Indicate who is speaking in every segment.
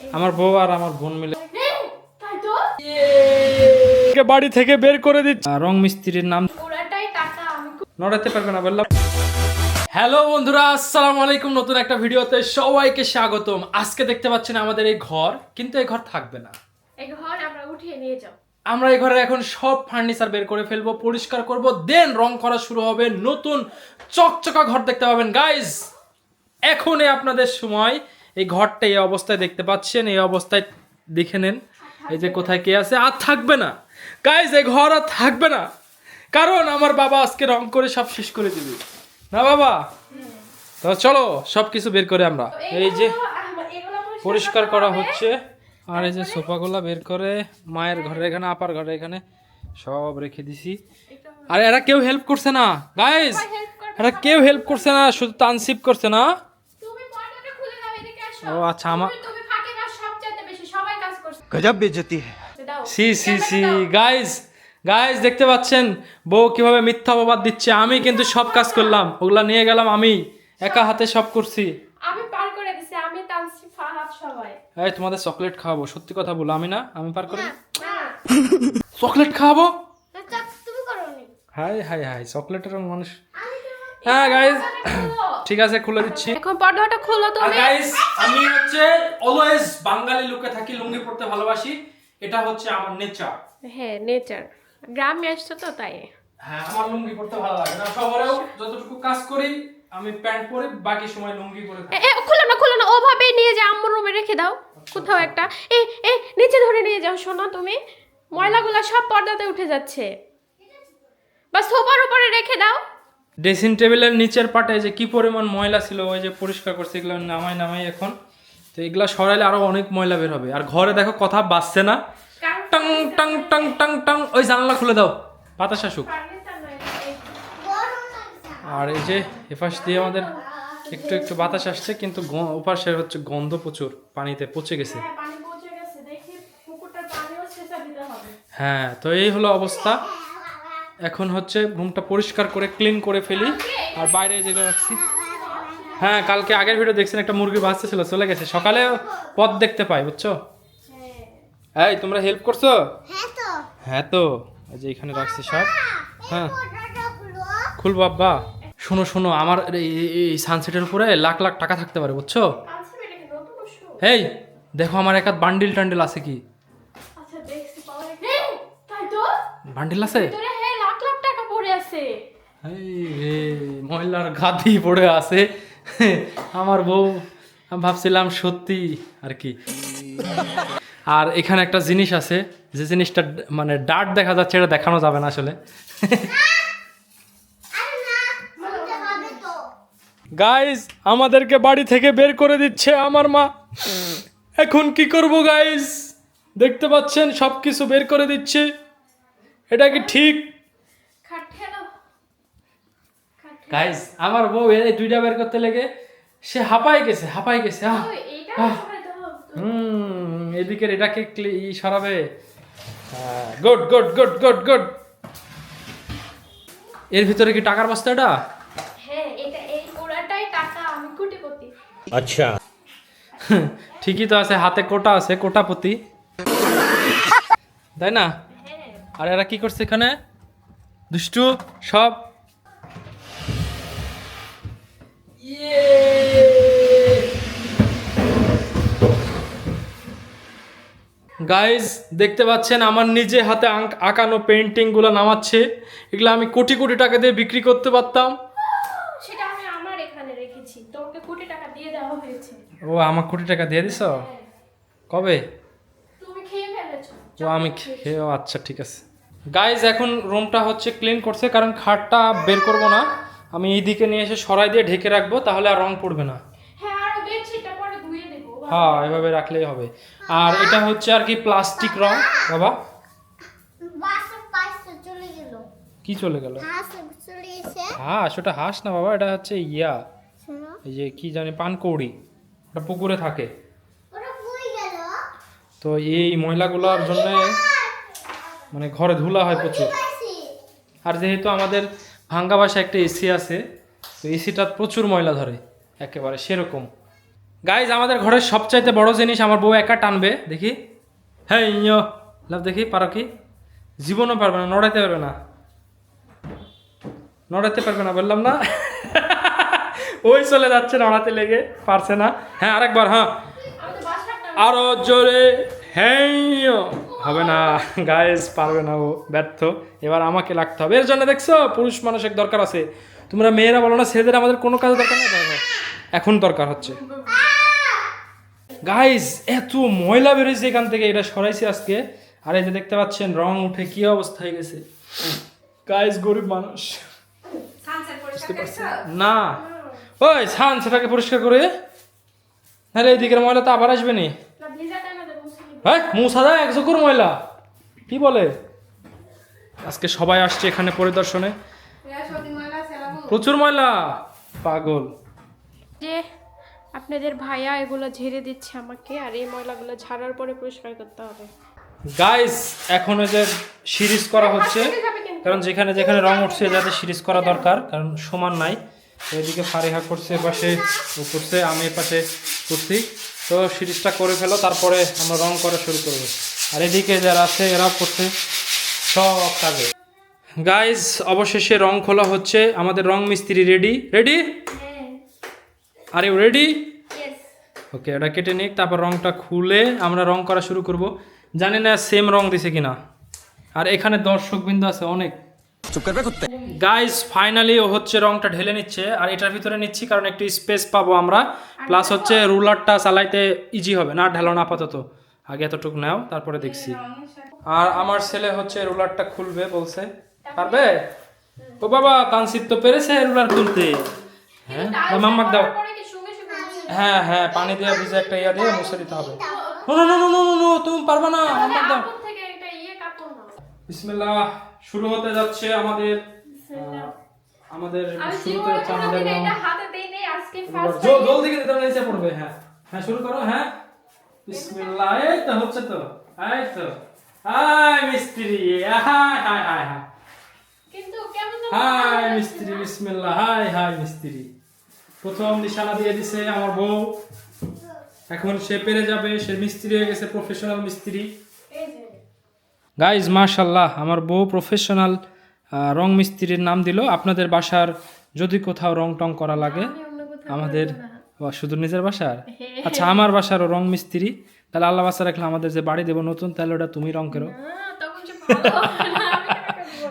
Speaker 1: আমার বউ আর আমার বোন মিলে
Speaker 2: তাই তো
Speaker 1: কে বাড়ি থেকে বের করে দিচ্ছে। রং মিস্ত্রির নাম।
Speaker 2: পুরাটাই টাকা আমি খুব-
Speaker 1: নড়াতে পারবে না বললাম। হ্যালো বন্ধুরা আসসালামু আলাইকুম নতুন একটা ভিডিওতে সবাইকে স্বাগতম। আজকে দেখতে পাচ্ছেন আমাদের এই ঘর কিন্তু এই ঘর থাকবে না।
Speaker 2: এই ঘর আমরা উঠিয়ে নিয়ে যাও।
Speaker 1: আমরা এই ঘরে এখন সব ফার্নিচার বের করে ফেলব পরিষ্কার করব দেন রং করা শুরু হবে। নতুন চকচকা ঘর দেখতে পাবেন। গাইজ এখনই আপনাদের সময় এই ঘরটা এই অবস্থায় দেখতে পাচ্ছেন এই অবস্থায় দেখে নেন। এই যে কোথায় কে আছে? আর থাকবে না। গাইজ এই ঘর আর থাকবে না। কারণ আমার বাবা আজকে রং করে সব শেষ করে দিবে। না বাবা? তো চলো সব কিছু বের করে আমরা। এই যে পরিষ্কার করা হচ্ছে। আর এই যে সোফাগুলো বের করে মায়ের ঘরে এখানে আপার ঘরে এখানে সব রেখে দিছি। আর এরা কেউ হেল্প করছে না। গাইজ এরা কেউ হেল্প করছে না শুধু তানসিপ করছে না
Speaker 2: তুমি পর্দাটা খুলে দাও এদিকে আসো আচ্ছা,
Speaker 1: ও আচ্ছা আমার
Speaker 2: তুমি ফাঁকে কাজ সবচেয়ে বেশি সবাই কাজ করছ।
Speaker 3: গজব বেজতি
Speaker 2: আচ্ছা,
Speaker 1: see see see guys guys দেখতে পাচ্ছেন? বউ কীভাবে মিথ্যা অপবাদ দিচ্ছে? আমি কিন্তু সব কাজ করলাম ওগুলা নিয়ে গেলাম আমি। একা হাতে সব করছি।
Speaker 2: আমি পার করে দিছি আমি টানছি ফাহাব সবাই।
Speaker 1: এই তোমাদের চকলেট খাওয়াবো সত্যি কথা বলো আমি না? আমি পার করে? চকলেট খাওয়াবো?
Speaker 2: তুমি করো
Speaker 1: হাই হাই হাই চকলেটের মানুষ হ্যাঁ গাইজ ঠিক আছে খুলে দিচ্ছি।
Speaker 2: এখন পর্দাটা খোলো তুমি।
Speaker 1: গাইস আমি হচ্ছে অলওয়েজ বাঙালি লুকে থাকি লুঙ্গি পড়তে ভালোবাসি। এটা হচ্ছে আমার নেচার
Speaker 2: হ্যাঁ নেচার গ্রামে আসছো তো তাই?
Speaker 1: হ্যাঁ আমার লুঙ্গি পড়তে ভালো লাগে না। শহরেও যতটুকু কাজ করি আমি প্যান্ট পরে বাকি সময় লুঙ্গি পরে থাকি।
Speaker 2: এ, খুলো না খুলো না ওভাবেই নিয়ে যা আম্মুর রুমে রেখে দাও। কোথাও একটা। এ এ নিচে ধরে নিয়ে যাও শোনো তুমি। ময়লাগুলো সব পর্দাতে উঠে যাচ্ছে। বা সোফার উপরে রেখে দাও।
Speaker 1: ড্রেসিং টেবিলের নিচের পাটে যে কি পরিমাণ ময়লা ছিল ওই যে পরিষ্কার করছে এগুলো নামাই নামাই এখন। তো এগুলো সরাইলে আরও অনেক ময়লা বের হবে। আর ঘরে দেখো কথা বাজছে না। টাং টাং টাং টাং টাং ওই জানালা খুলে দাও। বাতাস আসুক। আর এই যে এপাশ দিয়ে আমাদের একটু একটু বাতাস আসছে কিন্তু ওপাশের হচ্ছে গন্ধ প্রচুর পানিতে পচে গেছে।
Speaker 2: হ্যাঁ,
Speaker 1: হ্যাঁ তো এই হলো অবস্থা। এখন হচ্ছে রুমটা পরিষ্কার করে ক্লিন করে ফেলি। আর বাইরে যেগুলো রাখছি। হ্যাঁ কালকে আগের ভিডিও দেখছেন একটা মুরগি বাঁচতেছিল চলে গেছে। সকালে পথ দেখতে পাই বুঝছ? এই তোমরা হেল্প করছ? হ্যাঁ তো। এই যে এখানে রাখছি সব। হ্যাঁ। খুলবো। আব্বা। শোনো শোনো আমার এই- সানসেটের উপরে লাখ লাখ টাকা থাকতে পারে বুঝছ?
Speaker 2: আচ্ছা এটাকে নতুন শু
Speaker 1: এই দেখো আমার এক বান্ডিল টান্ডিল আছে কি?
Speaker 2: আচ্ছা
Speaker 1: বান্ডিল আছে
Speaker 2: তোরে হ্যাঁ লাখ লাখ টাকা পড়ে আছে
Speaker 1: এই রে মহিলার গাদি পড়ে আছে। আমার বউ ভাবছিলাম সত্যি আর কি। আর এখানে একটা জিনিস আছে, যে জিনিসটা মানে ডার্ট দেখা যাচ্ছে, এটা দেখানো যাবে না আসলে। গাইজ আমাদেরকে বাড়ি থেকে বের করে দিচ্ছে আমার মা। এখন কি করব গাইজ দেখতে পাচ্ছেন সব কিছু বের করে দিচ্ছে। এটা কি ঠিক? গাইজ আমার বউ এই দুইটা বের করতে লেগে সে হাঁপাই গেছে হাঁপাই গেছে হুম এদিকে এটাকে ই সরাবে? Good good good good good এর ভিতরে কি টাকার বস্তা এটা?
Speaker 3: আচ্ছা।
Speaker 1: ঠিকই তো আছে হাতে কোটা আছে কোটা পতি তাই না? আর এরা কি করছে এখানে? দুষ্টু সব গাইজ দেখতে পাচ্ছেন আমার নিজে হাতে আঁক- আঁকানো পেন্টিংগুলো নামাচ্ছে। এগুলো আমি কোটি কোটি টাকা দিয়ে বিক্রি করতে পারতাম।
Speaker 2: সেটা আমি আমার এখানে রেখেছি। তোমাকে কোটি টাকা দিয়ে দেওয়া হয়েছে।
Speaker 1: ও আমার কোটি টাকা দিয়ে দিছ? কবে?
Speaker 2: তুমি খেয়ে ফেলেছো।
Speaker 1: ও আমি খেয়ে আচ্ছা ঠিক আছে। গাইজ এখন রুমটা হচ্ছে ক্লিন করছে কারণ খাটটা বের করব না। আমি এই দিকে নিয়ে এসে সরাই দিয়ে ঢেকে রাখব তাহলে আর রং পড়বে না
Speaker 2: হ্যাঁ আর বেডশিটটা পরে ধুয়ে দেবো
Speaker 1: হ্যাঁ এভাবে রাখলেই হবে। আর এটা হচ্ছে আর কি প্লাস্টিক রং বাবা। কি চলে গেল?
Speaker 4: হাঁস
Speaker 1: ওটা হাঁস না বাবা এটা হচ্ছে ইয়া। এই যে কি জানি পানকৌড়ি। ওটা পুকুরে থাকে। তো এই ময়লাগুলোর জন্য মানে ঘরে ধুলা হয় প্রচুর। আর যেহেতু আমাদের ভাঙ্গা বাসায় একটা এসি আছে তো এসিটা প্রচুর ময়লা ধরে একেবারে সেরকম। গাইজ আমাদের ঘরের সবচাইতে বড় জিনিস আমার বউ একা টানবে, দেখি। হ্যাঁ ইয়ো, লাভ দেখি, পারো কি? জীবনও পারবে না, নড়াইতে পারবে না। নড়াতে পারবে না, বললাম না? ওই চলে যাচ্ছে, নড়াতে লেগে, পারছে না। হ্যাঁ আরেকবার হ্যাঁ। আরও জোরে হ্যাঁ। হবে না গাইজ পারবে না ও, ব্যর্থ। এবার আমাকে লাগতে হবে। এর জন্য দেখছ, পুরুষ মানুষের দরকার আছে। তোমরা মেয়েরা বলো না, ছেলেদের আমাদের কোনো কাজে দরকার নেই? এখন দরকার হচ্ছে। গাইজ এত ময়লা বেরোয়েছে এখান থেকে এটা সরাইছি আজকে। আর এই যে দেখতে পাচ্ছেন রং উঠে কি অবস্থা হয়ে গেছে। গাইজ গরিব মানুষ। না। ওই ছান সেটাকে পরিষ্কার করে। নাহলে এই দিকের ময়লা তো আবার আসবে নি। হ্যাঁ মুসাদা একশো করে ময়লা। কি বলে? আজকে সবাই আসছে এখানে পরিদর্শনে। প্রচুর ময়লা। পাগল।
Speaker 2: আপনাদের ভাইয়া এগুলো ঝেড়ে দিচ্ছে আমাকে আর এই ময়লাগুলো ঝাড়ার পরে পরিষ্কার করতে হবে।
Speaker 1: গাইস এখন যে সিরিজ করা হচ্ছে কারণ যেখানে যেখানে রং উঠছে যাতে সিরিজ করা দরকার কারণ সমান নাই। এদিকে ফারিহা করছে এপাশে ও করছে আমি এপাশে করছি। তো সিরিজটা করে ফেলো তারপরে আমরা রং করা শুরু করব। আর এদিকে যারা আছে এরাও করছে সব কাজে। গাইস অবশেষে রং খোলা হচ্ছে আমাদের রং মিস্ত্রি ready. Ready are you ready okay এটা কেটে নিক তারপর রংটা খুলে আমরা রং করা শুরু করব। জানি না সেম রং দিছে কিনা। আর এখানে দর্শক বিন্দু আছে অনেক। গাইস ফাইনালি ও হচ্ছে রংটা ঢেলে নিচ্ছে আর এটার ভিতরে নিচ্ছি কারণ একটু স্পেস পাবো আমরা। প্লাস হচ্ছে রুলারটা চালাইতে ইজি হবে না ঢেলো না আপাতত। আগে এতটুকু নাও তারপরে দেখছি। আর আমার ছেলে হচ্ছে রুলারটা খুলবে বলছে। পারবে? ও বাবা তানসিব তো পেরেছে রুলার খুলতে। হ্যাঁ? মাম্মাক দাও। হ্যাঁ হ্যাঁ পানি দিয়ে ভিজে একটা ইয়া দিয়ে মুছে দিতে হবে। No no no no no তুমি পারবে না আমার দাও। বিসমিল্লাহ শুরু হতে যাচ্ছে আমাদের আমাদের শুরু হতে যাচ্ছে আমাদের রং। এবার জল জল দিকে দিতে হবে নিচে পড়বে হ্যাঁ। হ্যাঁ শুরু করো হ্যাঁ। বিসমিল্লাহ এই তো হচ্ছে তো এই তো। হাই মিস্ত্রি হাই হাই হাই হাই।
Speaker 2: কিন্তু কেমন
Speaker 1: হাই মিস্ত্রি বিসমিল্লাহ হাই হাই মিস্ত্রি। প্রথম নিশানা দিয়ে দিছে আমার বউ। এখন সে পেরে যাবে সে মিস্ত্রি হয়ে গেছে প্রফেশনাল মিস্ত্রি। গাইজ মাশাল্লাহ আমার বউ প্রফেশনাল রং মিস্ত্রির নাম দিল। আপনাদের বাসার যদি কোথাও রং টং করা লাগে আমাদের শুধু নিজের বাসার? আচ্ছা আমার বাসারও রং মিস্ত্রি। তাহলে আল্লাহ বাসা রাখলে আমাদের যে বাড়ি দেবো নতুন তাহলে ওটা তুমি রং করো।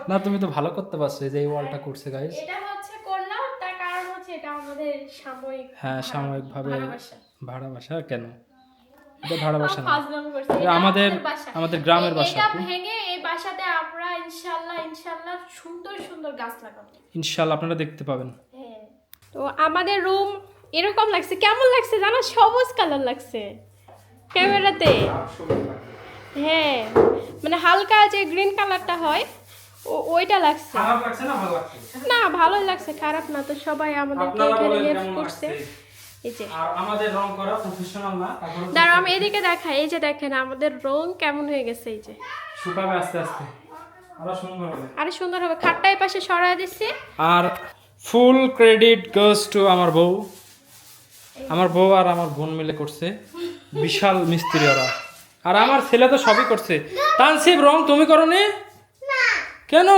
Speaker 2: না
Speaker 1: তুমি তো ভালো করতে পারছ যে এই ওয়ালটা করছে গাইজ
Speaker 2: এটা হচ্ছে করলাম তার কারণ হচ্ছে এটা আমাদের সাময়িক
Speaker 1: হ্যাঁ সাময়িকভাবে
Speaker 2: ভালোবাসা।
Speaker 1: ভাড়া বাসা কেন? এটা ভাড়া বাসা না। আমাদের আমাদের গ্রামের বাসা
Speaker 2: এটা ভেঙে এই বাসাতে আমরা ইনশাল্লাহ ইনশাল্লাহ সুন্দর সুন্দর গাছ লাগাবো।
Speaker 1: ইনশাল্লাহ আপনারা দেখতে পাবেন।
Speaker 2: হ্যাঁ। তো আমাদের রুম এরকম লাগছে কেমন লাগছে জানো? সবুজ কালার লাগছে। ক্যামেরাতে। হ্যাঁ। মানে হালকা যে গ্রিন কালারটা হয় ওইটা লাগছে।
Speaker 1: না
Speaker 2: ভালোই লাগছে খারাপ না তো সবাই আমাদেরকে
Speaker 1: আপনারা
Speaker 2: এখানে হেল্প করছে। দাঁড়া আমি এদিকে দেখাই এই যে দেখেন আমাদের রং কেমন হয়ে গেছে এই যে।
Speaker 1: শুকাবে আস্তে আস্তে। আরও সুন্দর হবে।
Speaker 2: আরে সুন্দর হবে। খাটটা এই পাশে দিচ্ছি।
Speaker 1: আর ফুল ক্রেডিট গোস টু আমার বউ। আমার বউ আর আমার বোন মিলে করছে। বিশাল মিস্ত্রি ওরা। আর আমার ছেলে তো সবই করছে। তানসিব রং তুমি করো না কেন?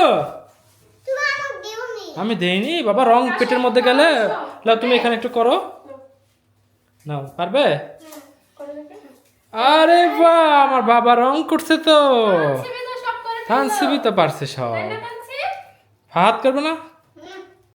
Speaker 1: আমি দেইনি? বাবা রং পেটের মধ্যে গেলে? লাও তুমি এখানে একটু করো। নাও পারবে? আরে বা আমার বাবা রং করছে তো।
Speaker 2: থানসিবি তো
Speaker 1: পারছে সব। হাত করবে না?